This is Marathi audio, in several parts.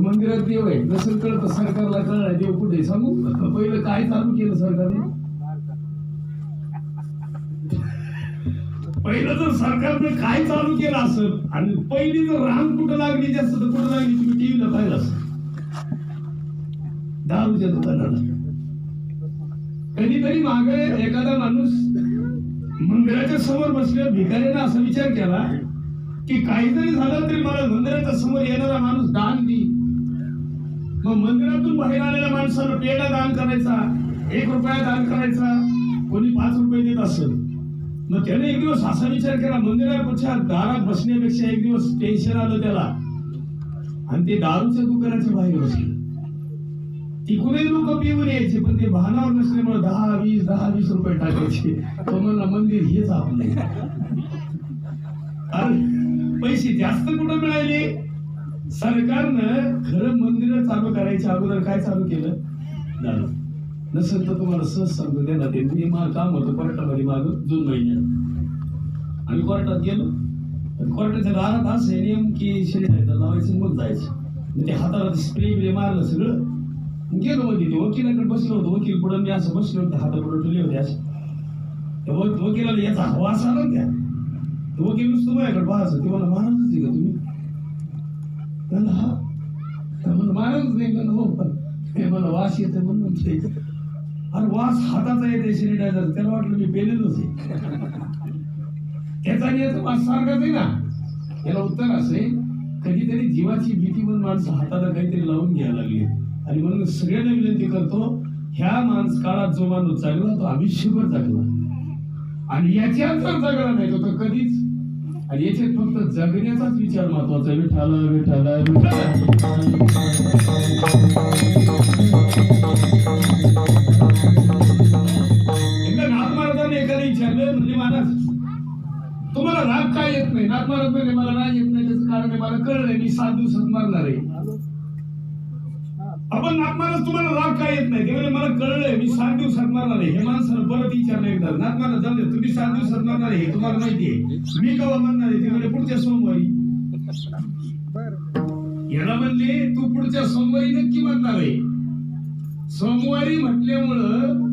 मंदिरात देव आहे. नसेल तर सरकारला कळणार देव कुठे सांगू? पहिलं काय चालू केलं सरकारने? पहिलं जर सरकारने काय चालू केलं असत आणि पहिली जर रांग कुठं लागली जास्त तर कुठं लागली तुम्ही टीव्हीला पाहिलं असत दारूच्या दुकानाला. कधीतरी मागे एखादा माणूस मंदिराच्या समोर बसल्या भिकाऱ्यानं असा विचार केला की काहीतरी झालं तरी मला मंदिराच्या समोर येणारा माणूस दान दे मग मंदिरातून बाहेर आलेल्या माणसाला पेढा दान करायचा एक रुपया दान करायचा कोणी पाच रुपये देत असेल. मग त्याने एक दिवस असा विचार केला मंदिरापेक्षा दारात बसण्यापेक्षा एक दिवस टेन्शन आलं त्याला. आणि ते दारूच्या दुकानाच्या बाहेर बसले. तिकडे लोक पिऊन यायचे पण ते भानावर नसल्यामुळे दहा वीस दहा वीस रुपये टाकायचे. तो म्हणला मंदिर हेच आपले पैसे जास्त कुठं मिळाले? सरकारनं खरं मंदिर चालू करायच्या अगोदर काय चालू केलं? दारू. नसेल तर तुम्हाला सहज सांगतो देणार ते मी मला काम होतं कोर्टामध्ये मागं जून महिन्यात. आणि कोर्टात गेलो. कोर्टाच्या दारात असं नियम की शरीर लावायचं मग जायचं. ते हाताला स्प्रे बिरे मारलं सगळं. गेलो मध्ये ते वकिलाकडे बसलो होतो. वकील पुढे मी असं बसलो होतो हाता पुढे ठेवले होते असं. वकिलाला याचा वास आला ना त्या तो वकील नुसतं माझ्याकडे पाहायचं. ते मला महाराजच आहे का तुम्ही? त्याला हा तर म्हणलं नाही पण हो पण ते मला वास येते म्हणून ते. अरे वास हाताचा येते सॅनिटायझर त्याला वाटलं मी पेलेलच आहे. त्याचा आणि याचा वास सारखाच आहे ना. याला उत्तर असे कधीतरी जीवाची भीती म्हणून माणसं हाताला काहीतरी लावून घ्यायला लागली आणि म्हणून सगळ्यांना विनंती करतो ह्या माणस काळात जो माणूस चालला तो आयुष्यभर जगला. आणि याची अंतर जगला नाही तो तर कधीच आणि याच्यात फक्त जगण्याचाच विचार महत्त्वाचा आहे. विठाला विठाला एकदा नाथ महाराजांनी एखादं विचारलं म्हणजे महाराज तुम्हाला राग काय येत नाही? नाथ महाराज म्हणजे मला राग येत नाही त्याचं कारण मला कळलंय मी सात दिवसात मारणार आहे. आपण नाथ तुम्हाला राग काय येत नाही? ते मला कळलंय मी सात दिवसात मारणार आहे. हे माणसानं परत विचारलं एकदा. नाथ जाऊ दे तुम्ही सात दिवसात मारणार आहे हे तुम्हाला माहिती आहे. मी केव्हा मारणार आहे? ते पुढच्या सोमवारी. याला म्हणले तू पुढच्या सोमवारी नक्की मारणार आहे. सोमवारी म्हटल्यामुळं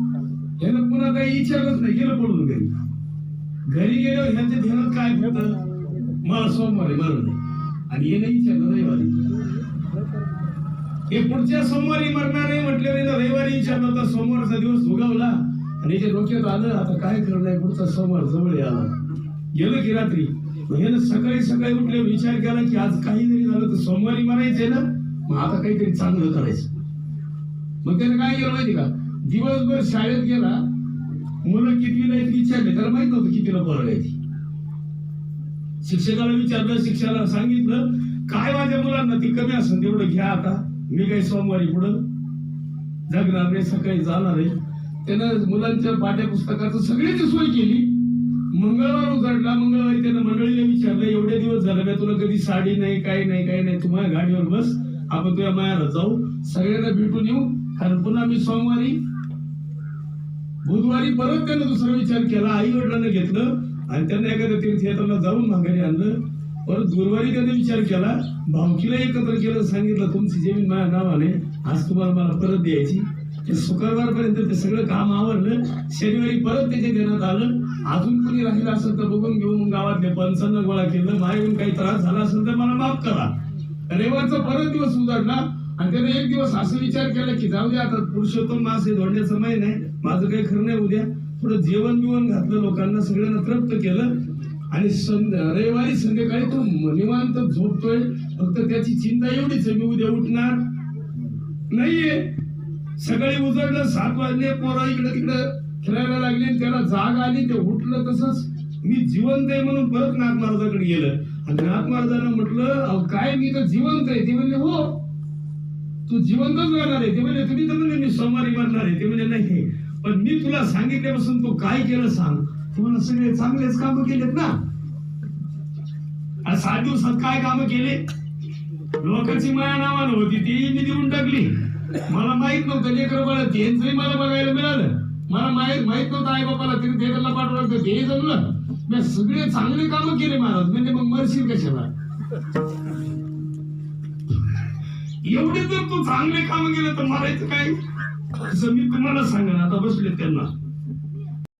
ह्यानं पुन्हा काही विचारलंच नाही गेलं पडून घरी. घरी गेल्यावर ह्याच्या ध्यानात काय होतं? मला सोमवारी मरण आणि येणं विचारलं रविवारी. हे पुढच्या सोमवारी मरणार आहे म्हटल्यावर ना रविवारी विचारलं आता सोमवारचा दिवस उगवला आणि जे डोक्यात आलं आता काय करणार? पुढचा सोमवार जवळ आला गेलं की रात्री. ह्यानं सकाळी सकाळी उठले विचार केला की आज काही जरी झालं तर सोमवारी मरायचंय ना? मग आता काहीतरी चांगलं करायचं. मग त्याने काय केलं माहिती का? दिवसभर शाळेत गेला. मुलं कितवीला आहेत विचारले त्याला माहीत नव्हतं कितीला बरं आहे शिक्षकाला विचारलं शिक्षकाला सांगितलं काय माझ्या मुलांना ती कमी असेल तेवढं घ्या आता. मी काही सोमवारी पुढं जगणार नाही सकाळी जाणार आहे. त्यानं मुलांच्या पाठ्यपुस्तकाचं सगळ्याची सोय केली. मंगळवार उजाडला मंगळवारी त्यानं मंडळीला विचारलं एवढे दिवस झाले मी तुला कधी साडी नाही काही नाही काही नाही तुम्हाला गाडीवर बस आपण तुझ्या मायाला जाऊ. सगळ्यांना भेटून येऊ. कारण पुन्हा मी सोमवारी बुधवारी परत त्यानं दुसरा विचार केला. आई वडिलांना घेतलं आणि त्यांना एखाद्या तीर्थयात्राला जाऊन माघारी आणलं. परत गुरुवारी त्याने विचार केला भावकीला एकत्र केलं सांगितलं तुमची जमीन माझ्या नावाने आज तुम्हाला मला परत द्यायची. ते शुक्रवारपर्यंत ते सगळं काम आवरलं शनिवारी परत त्याच्या देण्यात आलं. अजून कोणी राहिलं असेल तर बघून घेऊन गावातले पंचांना गोळा केलं. माझ्याकडून काही त्रास झाला असेल तर मला माफ करा. रविवारचा परत दिवस उजाडला आणि त्याने एक दिवस असं विचार केला की जाऊ दे आता पुरुषोत्तम मास हे धोंड्याचं महिना आहे. माझं काही खरं नाही उद्या. थोडं जेवण बिवण घातलं लोकांना सगळ्यांना तृप्त केलं. आणि संध- रविवारी संध्याकाळी तो निवांत झोपतोय. फक्त त्याची चिंता एवढीच आहे मी उद्या उठणार नाहीये. सकाळी उजळलं सात वाजले पोरं इकडे तिकडे खेळायला लागले त्याला जाग आली ते उठलं तसंच. मी जिवंत आहे म्हणून परत नाथ महाराजाकडे गेलं. आणि नाथ महाराजांना म्हटलं अहो काय मी तर जिवंत आहे. ते म्हणले हो तू जिवंतच राहणार आहे. ते म्हणजे तुम्ही तर म्हणजे मी सोमवारी मरणार आहे. ते म्हणजे नाही. पण मी तुला सांगितल्यापासून तू काय केलं सांग. तुम्हाला सगळे चांगलेच काम केलेत ना? सात दिवसात काय काम केले? लोकांची माया नावानं होती ती मी देऊन टाकली. मला माहीत नव्हतं लेकर बाळ त्यांचंही मला बघायला मिळालं. मला माहीत माहीत नव्हतं आई बापाला तरी थिएटरला पाठवलं ते जमलं. मी सगळे चांगले काम केले महाराज म्हणजे मग मरशील कशाला? एवढे जर तू चांगले काम केले तर मारायचं काय? तसं मी तुम्हाला सांगा आता बसले त्यांना.